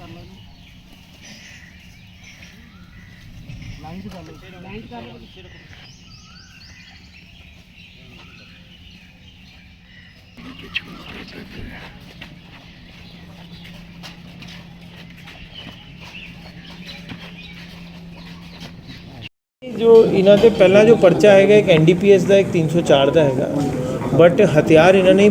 ਕਰ ਲਓ ਜੀ ਲਾਈਨ ਕਰ ਲਓ ਲਾਈਨ ਕਰ ਲਓ ਜੋ ਇਹਨਾਂ ਤੇ ਪਹਿਲਾਂ ਜੋ ਪਰਚਾ ਹੈਗਾ, ਇੱਕ ਐਨਡੀਪੀਐਸ ਦਾ, ਇੱਕ 304 ਦਾ ਹੈਗਾ। ਬਟ ਹਥਿਆਰ ਇਹਨਾਂ ਨੇ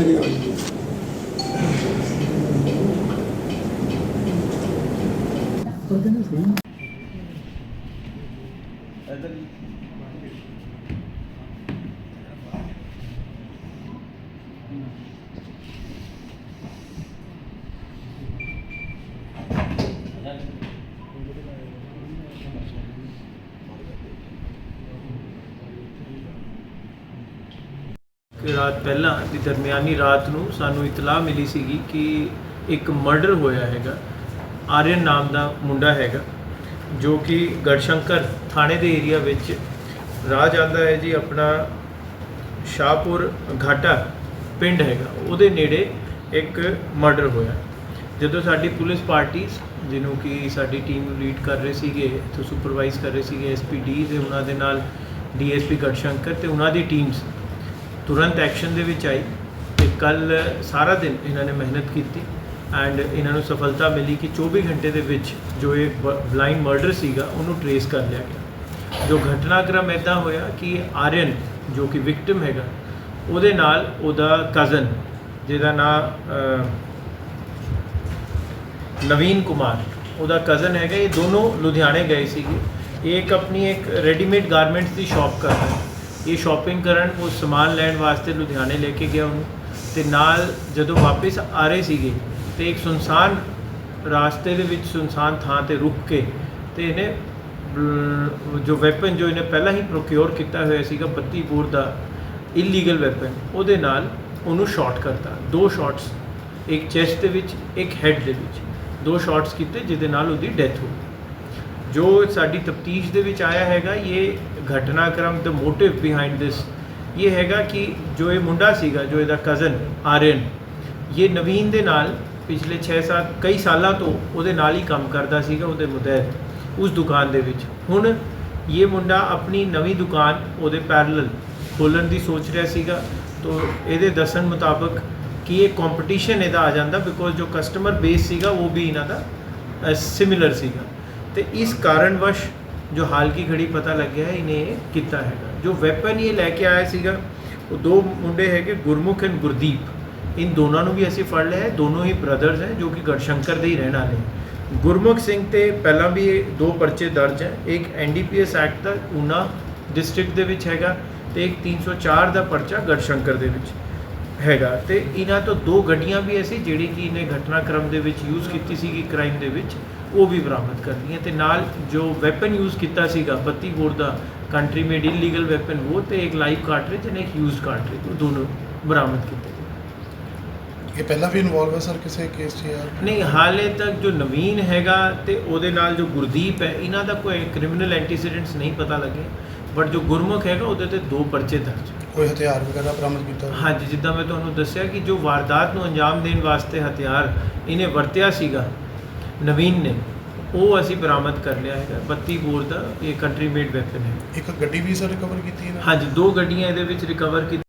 ਕਿ ਰਾਤ ਪਹਿਲਾਂ ਦੀ ਦਰਮਿਆਨੀ ਰਾਤ ਨੂੰ ਸਾਨੂੰ ਇਤਲਾਹ ਮਿਲੀ ਸੀਗੀ ਕਿ ਇੱਕ ਮਰਡਰ ਹੋਇਆ ਹੈਗਾ। ਆਰੀਅਨ ਨਾਮ ਦਾ ਮੁੰਡਾ ਹੈਗਾ, ਜੋ ਕਿ ਗੜਸ਼ੰਕਰ ਥਾਣੇ ਦੇ ਏਰੀਆ ਵਿੱਚ ਰਾਹ ਜਾਂਦਾ ਹੈ ਜੀ, ਆਪਣਾ ਸ਼ਾਹਪੁਰ ਘਾਟਾ ਪਿੰਡ ਹੈਗਾ। ਉਹਦੇ ਨੇੜੇ ਇੱਕ ਮਰਡਰ ਹੋਇਆ। ਜਦੋਂ ਸਾਡੀ ਪੁਲਿਸ ਪਾਰਟੀ ਜਿਹਨੂੰ ਕਿ ਸਾਡੀ ਟੀਮ ਲੀਡ ਕਰ ਰਹੇ ਸੀਗੇ ਤੇ ਸੁਪਰਵਾਈਜ਼ ਕਰ ਰਹੇ ਸੀਗੇ ਐਸਪੀਡੀ ਦੇ, ਉਹਨਾਂ ਦੇ ਨਾਲ ਡੀਐਸਪੀ ਗੜਸ਼ੰਕਰ ਤੇ ਉਹਨਾਂ ਦੀ ਟੀਮਸ ਤੁਰੰਤ ਐਕਸ਼ਨ ਦੇ ਵਿੱਚ ਆਈ ਤੇ ਕੱਲ ਸਾਰਾ ਦਿਨ ਇਹਨਾਂ ਨੇ ਮਿਹਨਤ ਕੀਤੀ। ਐਂਡ ਇਹਨਾਂ ਨੂੰ ਸਫਲਤਾ ਮਿਲੀ ਕਿ 24 ਘੰਟੇ ਦੇ ਵਿੱਚ ਜੋ ਇਹ ਬਲਾਈਂਡ ਮਰਡਰ ਸੀਗਾ, ਉਹਨੂੰ ਟਰੇਸ ਕਰ ਲਿਆ ਗਿਆ। ਜੋ ਘਟਨਾਕ੍ਰਮ ਇਦਾਂ ਹੋਇਆ ਕਿ ਆਰੀਅਨ, ਜੋ ਕਿ ਵਿਕਟਿਮ ਹੈਗਾ, ਉਹਦੇ ਨਾਲ ਉਹਦਾ ਕਜ਼ਨ ਜਿਹਦਾ ਨਾਮ ਨਵੀਨ ਕੁਮਾਰ, ਉਹਦਾ ਕਜ਼ਨ ਹੈਗਾ, ਇਹ ਦੋਨੋਂ ਲੁਧਿਆਣੇ ਗਏ ਸੀਗੇ। ਇਹ ਇੱਕ ਆਪਣੀ ਇੱਕ ਰੈਡੀਮੇਡ ਗਾਰਮੈਂਟਸ ਦੀ ਸ਼ਾਪ ਕਰਦਾ ਇਹ ਸ਼ਾਪਿੰਗ ਕਰਨ, ਉਹ ਸਮਾਨ ਲੈਣ ਵਾਸਤੇ ਲੁਧਿਆਣੇ ਲੈ ਕੇ ਗਿਆ ਉਹਨੂੰ। ਤੇ ਨਾਲ ਜਦੋਂ ਵਾਪਸ ਆ ਰਹੇ ਸੀਗੇ ਤੇ ਇੱਕ ਸੁਨਸਾਨ ਰਾਸਤੇ ਦੇ ਵਿੱਚ ਸੁਨਸਾਨ ਥਾਂ ਤੇ ਰੁਕ ਕੇ ਤੇ ਇਹਨੇ ਜੋ ਵੈਪਨ ਜੋ ਇਹਨੇ ਪਹਿਲਾਂ ਹੀ ਪ੍ਰੋਕਿਉਰ ਕੀਤਾ ਹੋਇਆ ਸੀਗਾ 32 ਬੋਰ ਦਾ ਇਲੀਗਲ ਵੈਪਨ ਉਹਦੇ ਨਾਲ ਉਹਨੂੰ ਸ਼ਾਟ ਕਰਤਾ। ਦੋ ਸ਼ਾਟਸ ਇੱਕ ਚੈਸਟ ਦੇ ਵਿੱਚ, ਇੱਕ ਹੈਡ ਦੇ ਵਿੱਚ। ਦੋ ਸ਼ਾਟਸ ਕੀਤੇ ਜਿਹਦੇ ਨਾਲ ਉਹਦੀ ਡੈਥ ਹੋ ਜੋ ਸਾਡੀ ਤਫਤੀਸ਼ ਦੇ ਵਿੱਚ ਆਇਆ ਹੈਗਾ, ਇਹ ਘਟਨਾਕ੍ਰਮ ਦਾ ਮੋਟਿਵ ਬਿਹਾਈਂਡ ਦਿਸ ਇਹ ਹੈਗਾ ਕਿ ਜੋ ਇਹ ਮੁੰਡਾ ਸੀਗਾ, ਜੋ ਇਹਦਾ ਕਜ਼ਨ ਆਰਨ ਇਹ ਨਵੀਨ ਦੇ ਨਾਲ ਪਿਛਲੇ 6-7 ਕਈ ਸਾਲਾਂ ਤੋਂ ਉਹਦੇ ਨਾਲ ਹੀ ਕੰਮ ਕਰਦਾ ਸੀਗਾ ਉਹਦੇ ਮੁਤਹਿਦ ਉਸ ਦੁਕਾਨ ਦੇ ਵਿੱਚ। ਹੁਣ ਇਹ ਮੁੰਡਾ ਆਪਣੀ ਨਵੀਂ ਦੁਕਾਨ ਉਹਦੇ ਪੈਰਲਲ ਖੋਲਣ ਦੀ ਸੋਚ ਰਿਹਾ ਸੀਗਾ। ਤੋਂ ਇਹਦੇ ਦੱਸਣ ਮੁਤਾਬਕ ਕਿ ਇਹ ਕੰਪੀਟੀਸ਼ਨ ਇਹਦਾ ਆ ਜਾਂਦਾ ਬਿਕੋਜ਼ ਜੋ ਕਸਟਮਰ ਬੇਸ ਸੀਗਾ ਉਹ ਵੀ ਇਹਨਾਂ ਦਾ ਸਿਮਿਲਰ ਸੀਗਾ। ਤੇ ਇਸ ਕਾਰਨਵਸ਼ ਜੋ ਹਾਲ ਕੀ ਘੜੀ ਪਤਾ ਲੱਗਿਆ ਹੈ, ਇਹਨੇ ਇਹ ਕੀਤਾ ਹੈਗਾ। ਜੋ ਵੈਪਨ ਇਹ ਲੈ ਕੇ ਆਇਆ ਸੀਗਾ, ਉਹ ਦੋ ਮੁੰਡੇ ਹੈਗੇ, ਗੁਰਮੁਖ ਐਂਡ ਗੁਰਦੀਪ। ਇਨ ਦੋਨਾਂ ਨੂੰ ਵੀ ਅਸੀਂ ਫੜ ਲਿਆ ਹੈ, ਦੋਨੋਂ ਹੀ ਬ੍ਰਦਰਸ ਹੈ, ਜੋ ਕਿ ਗੜਸ਼ੰਕਰ ਦੇ ਹੀ ਰਹਿਣ ਵਾਲੇ ਗੁਰਮੁਖ ਸਿੰਘ ਤੇ ਪਹਿਲਾਂ ਵੀ ਇਹ ਦੋ ਪਰਚੇ ਦਰਜ ਹੈ। ਇੱਕ ਐਨਡੀਪੀਐਸ ਐਕਟ ਦਾ ਊਨਾ ਡਿਸਟ੍ਰਿਕਟ ਦੇ ਵਿੱਚ ਹੈਗਾ ਤੇ ਇੱਕ 304 ਦਾ ਪਰਚਾ ਗੜਸ਼ੰਕਰ ਦੇ ਵਿੱਚ ਹੈਗਾ। ਤੇ ਇਹਨਾਂ ਤੋਂ ਦੋ ਗੱਡੀਆਂ ਵੀ ਅਸੀਂ ਜਿਹੜੀ ਕਿ ਇਹਨੇ ਘਟਨਾਕ੍ਰਮ ਦੇ ਵਿੱਚ ਯੂਜ਼ ਕੀਤੀ ਸੀਗੀ ਕ੍ਰਾਈਮ ਦੇ ਵਿੱਚ। ਉਹ ਵੀ ਬਰਾਮਦ ਕਰ ਲਈਆਂ ਤੇ ਨਾਲ ਜੋ ਵੈਪਨ ਯੂਜ਼ ਕੀਤਾ ਸੀਗਾ 32 ਬੋਰ ਦਾ ਕੰਟਰੀ ਮੇਡ ਇਲੀਗਲ ਵੈਪਨ ਉਹ ਤੇ ਇੱਕ ਲਾਈਵ ਕਾਰਟ੍ਰਿਜ ਤੇ ਇੱਕ ਯੂਜ਼ਡ ਕਾਰਟ੍ਰਿਜ ਉਹ ਦੋਨੋਂ ਬਰਾਮਦ ਕੀਤੇ ਇਹ ਪਹਿਲਾਂ ਵੀ ਇਨਵੋਲਵ ਹੈ ਸਰ ਕਿਸੇ ਕੇਸ 'ਚ ਜਾਂ ਨਹੀਂ ਹਾਲੇ ਤੱਕ ਜੋ ਨਵੀਨ ਹੈਗਾ ਤੇ ਉਹਦੇ ਨਾਲ ਜੋ ਗੁਰਦੀਪ ਹੈ ਇਹਨਾਂ ਦਾ ਕੋਈ ਕ੍ਰਿਮੀਨਲ ਐਂਟੀਸੀਡੈਂਟਸ ਨਹੀਂ ਪਤਾ ਲੱਗੇ ਬਟ ਜੋ ਗੁਰਮੁਖ ਹੈਗਾ ਉਹਦੇ ਤੇ ਦੋ ਪਰਚੇ ਦਰਜ ਹੈ। ਕੋਈ ਹਥਿਆਰ ਵਗੈਰਾ ਬਰਾਮਦ ਕੀਤਾ? ਹਾਂਜੀ ਜਿੱਦਾਂ ਮੈਂ ਤੁਹਾਨੂੰ ਦੱਸਿਆ ਕਿ ਜੋ ਵਾਰਦਾਤ ਨੂੰ ਅੰਜਾਮ ਦੇਣ ਵਾਸਤੇ ਹਥਿਆਰ ਇਹਨੇ ਵਰਤਿਆ ਸੀਗਾ ਨਵੀਨ ਨੇ ਉਹ ਅਸੀਂ ਬਰਾਮਦ ਕਰ ਲਿਆ ਹੈਗਾ। 32 ਬੋਰ ਦਾ ਇਹ ਕੰਟਰੀ ਮੇਡ ਵੈਪਨ ਹੈ। ਇੱਕ ਗੱਡੀ ਵੀ ਸਰ ਰਿਕਵਰ ਕੀਤੀ ਹੈ ਹਾਂਜੀ ਦੋ ਗੱਡੀਆਂ ਇਹਦੇ ਵਿੱਚ ਰਿਕਵਰ